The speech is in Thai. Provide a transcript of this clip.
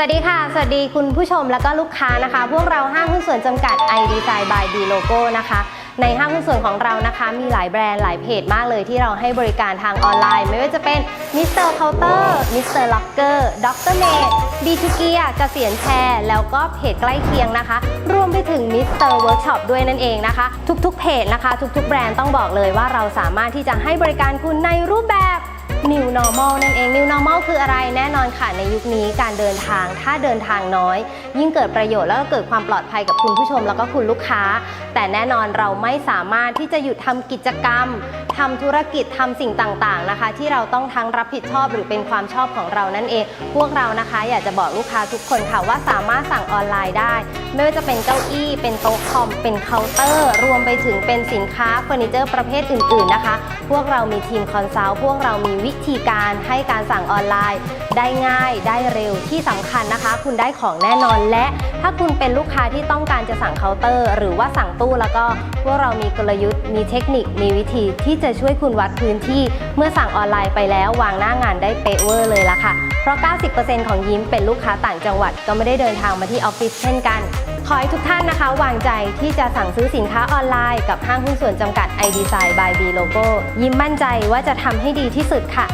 สวัสดีค่ะ สวัสดีคุณผู้ชมและก็ลูกค้านะคะ พวกเราห้างหุ้นส่วนจำกัด i d e s i g n by D Logo นะคะ ในห้างหุ้นส่วนของเรานะคะ มีหลายแบรนด์หลายเพจมากเลยที่เราให้บริการทางออนไลน์ ไม่ว่าจะเป็น Mr. Counter Mr. Locker Dr. Mate d t g e a r เกษียณแชร์ แล้วก็เพจใกล้เคียงนะคะ รวมไปถึง Mr. Workshop ด้วยนั่นเองนะคะ ทุกๆเพจนะคะ ทุกๆแบรนด์ต้องบอกเลยว่าเราสามารถที่จะให้บริการคุณในรูปแบบ Normal นั่นเอง New Normal คืออะไรแน่นอนค่ะในยุคนี้การเดินทาง ถ้าเดินทางน้อย ยิ่งเกิดประโยชน์แล้วก็เกิดความปลอดภัยกับคุณผู้ชมแล้วก็คุณลูกค้า แต่แน่นอนเราไม่สามารถที่จะหยุดทำกิจกรรมทำธุรกิจทำสิ่งต่างๆนะคะ ที่เราต้องทั้งรับผิดชอบหรือเป็นความชอบของเรานั่นเอง พวกเรานะคะอยากจะบอกลูกค้าทุกคนค่ะว่าสามารถสั่งออนไลน์ได้ ไม่ว่าจะเป็นเก้าอี้เป็นโต๊ะคอมเป็นเคาน์เตอร์ รวมไปถึงเป็นสินค้าเฟอร์นิเจอร์ประเภทอื่น ๆนะคะ พวกเรามีทีมคอนซัลท์พวกเรามีวิธีการให้การสั่งออนไลน์ ได้ง่ายได้เร็วที่สำคัญนะคะ คุณได้ของแน่นอนและ ถ้าคุณเป็นลูกค้าที่ต้องการจะสั่งเคาน์เตอร์ หรือว่าสั่งตู้แล้วก็พวกเรามีกลยุทธ์มีเทคนิคมีวิธีที่จะช่วยคุณวัดพื้นที่ เมื่อสั่งออนไลน์ไปแล้ววางหน้างานได้เป๊ะเวอร์เลยละค่ะ เพราะ 90%ของยิ้มเป็นลูกค้าต่างจังหวัดก็ไม่ได้เดินทางมาที่ออฟฟิศเช่นกันขอให้ทุกท่านนะคะ วางใจที่จะสั่งซื้อสินค้าออนไลน์กับห้างหุ้นส่วนจำกัด i d e s i g n by B Logo ยิ้มมั่นใจว่าจะทำให้ดีที่สุดค่ะ